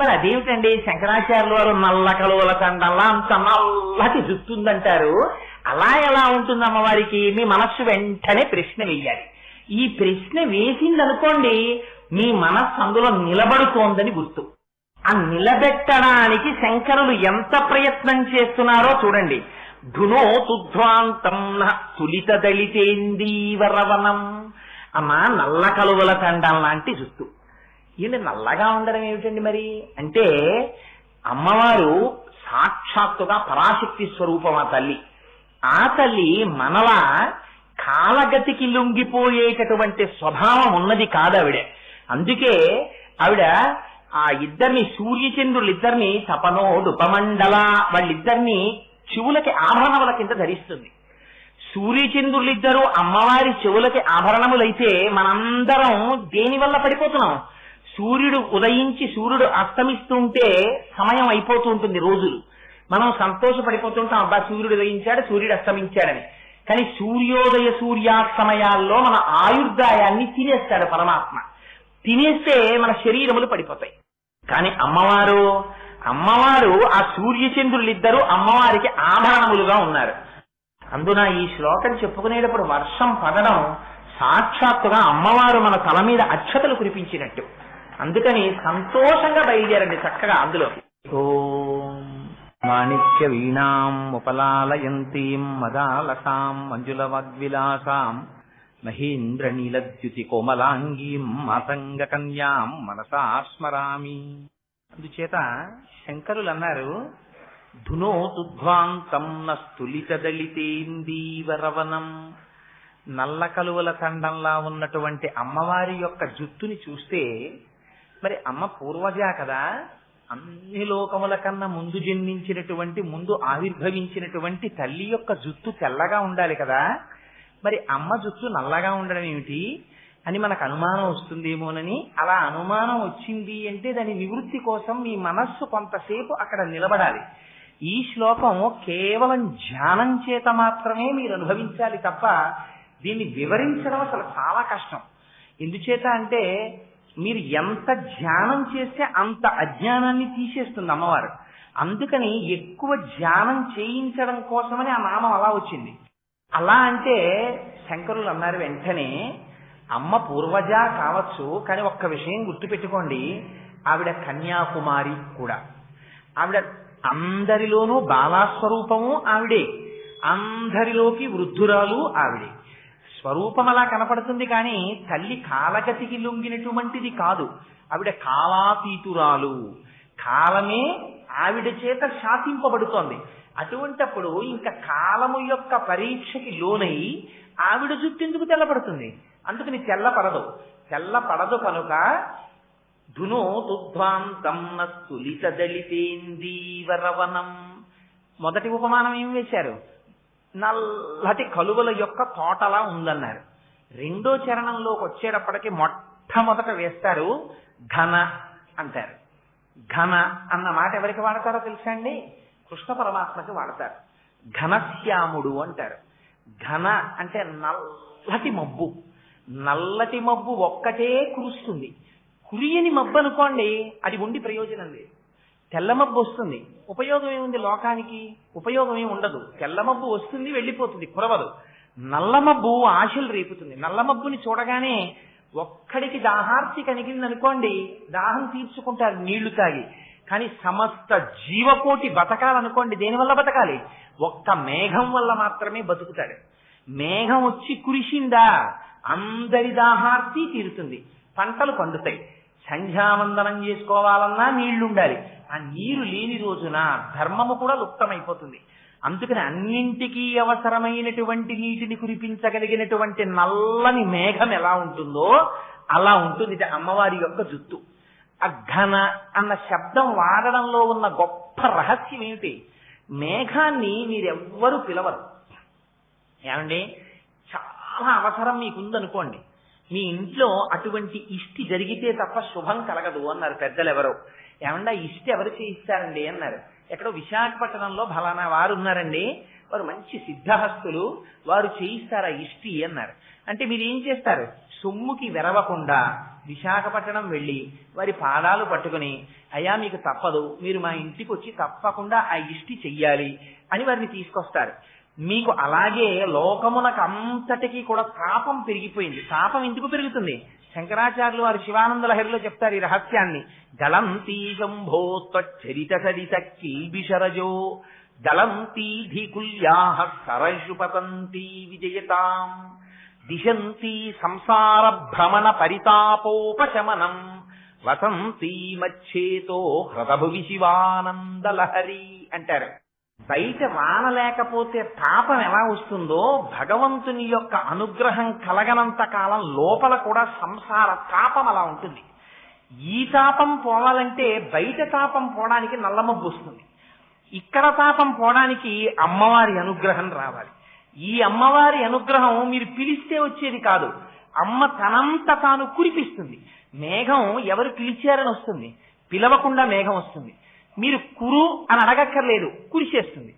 మరి అదేమిటండి? శంకరాచార్యుల వారు నల్ల కలువల తండల్లా అంత నల్లటి జుట్టుందంటారు అలా ఎలా ఉంటుంది అమ్మవారికి? మీ మనస్సు వెంటనే ప్రశ్న వేయాలి. ఈ ప్రశ్న వేసిందనుకోండి మీ మనస్సు అందులో నిలబడుతోందని గుర్తు. ఆ నిలబెట్టడానికి శంకరులు ఎంత ప్రయత్నం చేస్తున్నారో చూడండి. ధునో తుధ్వాంతం తులిత దళితేందీవరవనం అమ్మా నల్ల కలువల తండం లాంటి జుట్టు ఈయన నల్లగా ఉండడం ఏమిటండి మరి? అంటే అమ్మవారు సాక్షాత్తుగా పరాశక్తి స్వరూపం ఆ తల్లి? ఆ తల్లి మనలా కాలగతికి లొంగిపోయేటటువంటి స్వభావం ఉన్నది కాదు ఆవిడ అందుకే ఆవిడ ఆ ఇద్దరిని సూర్యచంద్రులు ఇద్దరిని తపనోడు ఉపమండల వాళ్ళిద్దరిని చెవులకి ఆభరణముల కింద ధరిస్తుంది. సూర్యచంద్రులిద్దరూ అమ్మవారి చెవులకి ఆభరణములైతే మనందరం దేని వల్ల పడిపోతున్నాం? సూర్యుడు ఉదయించి సూర్యుడు అస్తమిస్తుంటే సమయం అయిపోతూ ఉంటుంది రోజులు. మనం సంతోషపడిపోతుంటాం అబ్బా సూర్యుడు ఉదయించాడు సూర్యుడు అస్తమించాడని. కానీ సూర్యోదయ సూర్యాస్తమయాల్లో మన ఆయుర్దాయాన్ని తినేస్తాడు పరమాత్మ. తినేస్తే మన శరీరములు పడిపోతాయి. కానీ అమ్మవారు అమ్మవారు ఆ సూర్యచంద్రులిద్దరూ అమ్మవారికి ఆభరణములుగా ఉన్నారు. అందున ఈ శ్లోకం చెప్పుకునేటప్పుడు వర్షం పడడం సాక్షాత్తుగా అమ్మవారు మన తల మీద అక్షతలు కురిపించినట్టు. అందుకని సంతోషంగా బయలుదేరండి చక్కగా అందులో. మాణిక్య వీణాం ఉపలాలయంతీం మదాలసాం మంజుల వాగ్విలాసాం మహేంద్ర నీలద్యుతి కోమలాంగీం మాతంగ కన్యాం మనసా స్మరామి. అందుచేత శంకరులు అన్నారు ధునోతుధ్వాంతం నస్తులిత దళితేందీవరవనం నల్ల కలువల తండంలా ఉన్నటువంటి అమ్మవారి యొక్క జుట్టుని చూస్తే మరి అమ్మ పూర్వజా కదా. అన్ని లోకముల కన్నా ముందు జన్మించినటువంటి ముందు ఆవిర్భవించినటువంటి తల్లి యొక్క జుట్టు తెల్లగా ఉండాలి కదా. మరి అమ్మ జుట్టు నల్లగా ఉండడం ఏమిటి? అని మనకు అనుమానం వస్తుందేమోనని. అలా అనుమానం వచ్చింది అంటే దాని నివృత్తి కోసం మీ మనస్సు కొంతసేపు అక్కడ నిలబడాలి. ఈ శ్లోకం కేవలం ధ్యానం చేత మాత్రమే మీరు అనుభవించాలి తప్ప దీన్ని వివరించడం అసలు చాలా కష్టం. ఎందుచేత అంటే మీరు ఎంత ధ్యానం చేస్తే అంత అజ్ఞానాన్ని తీసేస్తుంది అమ్మవారు. అందుకని ఎక్కువ ధ్యానం చేయించడం కోసమని ఆ నామం అలా వచ్చింది. అలా అంటే శంకరులు అన్నారు వెంటనే అమ్మ పూర్వజ కావచ్చు కానీ ఒక్క విషయం గుర్తుపెట్టుకోండి. ఆవిడ కన్యాకుమారి కూడా. ఆవిడ అందరిలోనూ బాలాస్వరూపము ఆవిడే. అందరిలోకి వృద్ధురాలు ఆవిడే. స్వరూపం అలా కనపడుతుంది కానీ తల్లి కాలగతికి లొంగినటువంటిది కాదు. ఆవిడ కాలాతీతురాలు. కాలమే ఆవిడ చేత శాసింపబడుతోంది. అటువంటప్పుడు ఇంకా కాలము యొక్క పరీక్షకి లోనై ఆవిడ జుట్టెందుకు తెల్లబడుతుంది? అందుకని తెల్లపడదు. తెల్లపడదు కనుక ధునోతుధ్వాంతం నస్తులిత దళితేందీవరవనం మొదటి ఉపమానం ఏం వేశారు? నల్లటి కలువల యొక్క తోటలా ఉందన్నారు. రెండో చరణంలోకి వచ్చేటప్పటికి మొట్టమొదట వేస్తారు ఘన అంటారు. ఘన అన్న మాట ఎవరికి వాడతారో తెలుసా అండి? కృష్ణ పరమాత్మకి వాడతారు. ఘనశ్యాముడు అంటారు. ఘన అంటే నల్లటి మబ్బు. నల్లటి మబ్బు ఒక్కటే కురుస్తుంది. కురియని మబ్బు అనుకోండి అది ఉండి ప్రయోజనం లేదు. తెల్ల మబ్బు వస్తుంది. ఉపయోగం ఏముంది లోకానికి? ఉపయోగం ఏమి ఉండదు. తెల్లమబ్బు వస్తుంది వెళ్ళిపోతుంది కురవదు. నల్లమబ్బు ఆశలు రేపుతుంది. నల్ల మబ్బుని చూడగానే ఒక్కడికి దాహార్తి కనిగింది అనుకోండి దాహం తీర్చుకుంటారు నీళ్ళు తాగి. కానీ సమస్త జీవకోటి బతకాలనుకోండి దేనివల్ల బతకాలి? ఒక్క మేఘం వల్ల మాత్రమే బతుకుతాడు. మేఘం వచ్చి కురిసిందా? అందరి దాహార్తి తీరుతుంది. పంటలు పండుతాయి. సంధ్యావందనం చేసుకోవాలన్నా నీళ్ళుండాలి. ఆ నీరు లేని రోజున ధర్మము కూడా లుప్తమైపోతుంది. అందుకని అన్నింటికీ అవసరమైనటువంటి నీటిని కురిపించగలిగినటువంటి నల్లని మేఘం ఎలా ఉంటుందో అలా ఉంటుంది. ఇది అమ్మవారి యొక్క జుత్తు ఆ ఘన అన్న శబ్దం వాడడంలో ఉన్న గొప్ప రహస్యం ఏమిటి? మేఘాన్ని మీరెవ్వరూ పిలవరు. ఏమండి? చాలా అవసరం మీకుందనుకోండి. మీ ఇంట్లో అటువంటి ఇష్టి జరిగితే తప్ప శుభం కలగదు అన్నారు పెద్దలు ఎవరో ఏమన్నా ఇష్టి ఎవరు చేయిస్తారండి అన్నారు. ఎక్కడో విశాఖపట్నంలో ఫలానా వారు ఉన్నారండి. వారు మంచి సిద్ధహస్తులు. వారు చేయిస్తారా ఇష్టి అన్నారు. అంటే మీరు ఏం చేస్తారు? సొమ్ముకి వెరవకుండా విశాఖపట్నం వెళ్ళి వారి పాదాలు పట్టుకుని అయ్యా మీకు తప్పదు. మీరు మా ఇంటికి వచ్చి తప్పకుండా ఆ ఇష్టి చెయ్యాలి అని వారిని తీసుకొస్తారు. మీకు అలాగే లోకమునకు అంతటికీ కూడా తాపం పెరిగిపోయింది. తాపం ఎందుకు పెరుగుతుంది? శంకరాచార్యులు వారు శివానంద లహరిలో చెప్తారు ఈ రహస్యాన్ని. గలంతీ శంభో త్వచ్చరిత సరిత కిల్బిషరజో గలంతీ ధికుల్యాహ సరజు విజయతాం దిశంతి సంసార భ్రమణ పరితాపోపశమనం వసంతి మచ్చేతో హృదభువి శివానందలహరి అంటారు. బయట వాన లేకపోతే తాపం ఎలా వస్తుందో భగవంతుని యొక్క అనుగ్రహం కలగనంత కాలం లోపల కూడా సంసార తాపం అలా ఉంటుంది. ఈ తాపం పోవాలంటే బయట తాపం పోవడానికి నల్లమబ్బు వస్తుంది. ఇక్కడ తాపం పోవడానికి అమ్మవారి అనుగ్రహం రావాలి. ఈ అమ్మవారి అనుగ్రహం మీరు పిలిస్తే వచ్చేది కాదు. అమ్మ తనంత తాను కురిపిస్తుంది. మేఘం ఎవరు పిలిచారని వస్తుంది. పిలవకుండా మేఘం వస్తుంది. మీరు కురు అని అడగక్కర్లేదు. కురిసేస్తుంది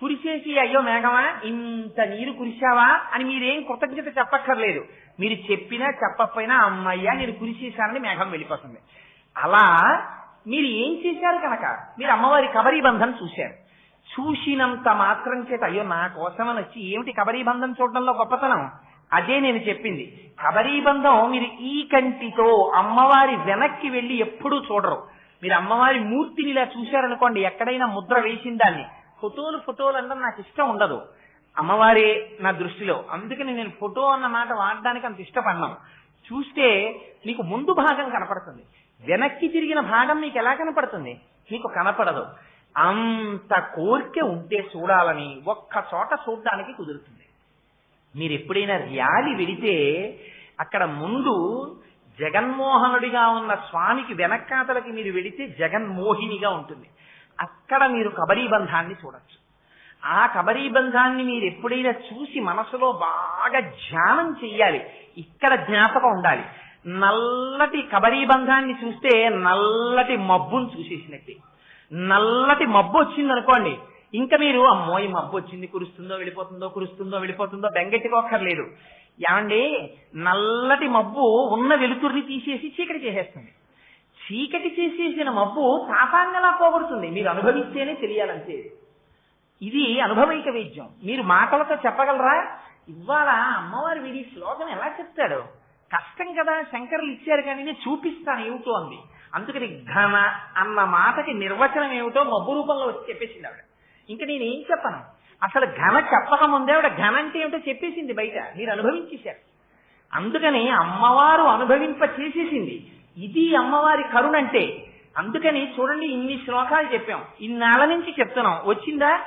కురిసేసి అయ్యో మేఘమా ఇంత నీరు కురిశావా? అని మీరేం కృతజ్ఞత చెప్పక్కర్లేదు. మీరు చెప్పినా చెప్పకపోయినా అమ్మయ్యా నేను కురిసేశానని మేఘం వెళ్ళిపోతుంది. అలా మీరు ఏం చేశారు కనుక? మీరు అమ్మవారి కబరీ బంధం చూశారు. చూసినంత మాత్రం చేత అయ్యో నా కోసమని వచ్చి ఏమిటి కబరీ బంధం చూడడంలో గొప్పతనం? అదే నేను చెప్పింది. కబరీ బంధం మీరు ఈ కంటితో అమ్మవారి వెనక్కి వెళ్ళి ఎప్పుడూ చూడరు. మీరు అమ్మవారి మూర్తిని ఇలా చూశారనుకోండి ఎక్కడైనా ముద్ర వేసిన దాన్ని. ఫోటోలు ఫోటోలు అనడం నాకు ఇష్టం ఉండదు. అమ్మవారే నా దృష్టిలో. అందుకని నేను ఫోటో అన్న మాట వాడడానికి అంత ఇష్టపడినాం. చూస్తే మీకు ముందు భాగం కనపడుతుంది. వెనక్కి తిరిగిన భాగం మీకు ఎలా కనపడుతుంది? మీకు కనపడదు. అంత కోరిక ఉంటే చూడాలని ఒక్క చోట చూడడానికి కుదురుతుంది. మీరు ఎప్పుడైనా ర్యాలీ వెడితే అక్కడ ముందు జగన్మోహనుడిగా ఉన్న స్వామికి వెనక్కాతలకి మీరు వెడితే జగన్మోహినిగా ఉంటుంది. అక్కడ మీరు కబరీ బంధాన్ని చూడొచ్చు. ఆ కబరీ బంధాన్ని మీరు ఎప్పుడైనా చూసి మనసులో బాగా ధ్యానం చెయ్యాలి. ఇక్కడ జ్ఞాపకం ఉండాలి. నల్లటి కబరీ బంధాన్ని చూస్తే నల్లటి మబ్బును చూసేసినట్టే. నల్లటి మబ్బు వచ్చింది అనుకోండి ఇంకా మీరు అమ్మో ఈ మబ్బు వచ్చింది కురుస్తుందో వెళ్ళిపోతుందో కురుస్తుందో వెళ్ళిపోతుందో బెంగెట్టుకోక్కర్లేదు ఏమండి నల్లటి మబ్బు ఉన్న వెలుతురిని తీసేసి చీకటి చేసేస్తుంది. చీకటి చేసేసిన మబ్బు తాపాంగలా పోగొడుతుంది. మీరు అనుభవిస్తేనే తెలియాలంతే. ఇది అనుభవైక వైద్యం. మీరు మాటలతో చెప్పగలరా? ఇవాళ అమ్మవారి వీడి శ్లోకం ఎలా చెప్తాడు? కష్టం కదా శంకరులు ఇచ్చారు కానీ నేను చూపిస్తాను ఏమిటో అంది అందుకని ఘన అన్న మాటకి నిర్వచనం ఏమిటో మబ్బు రూపంలో వచ్చి చెప్పేసింది ఆవిడ. ఇంకా నేనేం చెప్పను? అసలు ఘన చెప్పక ముందే ఆవిడ ఘన అంటే ఏమిటో చెప్పేసింది బయట. మీరు అనుభవించేశారు. అందుకని అమ్మవారు అనుభవింప చేసేసింది. ఇది అమ్మవారి కరుణంటే. అందుకని చూడండి ఇన్ని శ్లోకాలు చెప్పాం. ఇన్నాళ్ళ నుంచి చెప్తున్నాం. వచ్చిందా?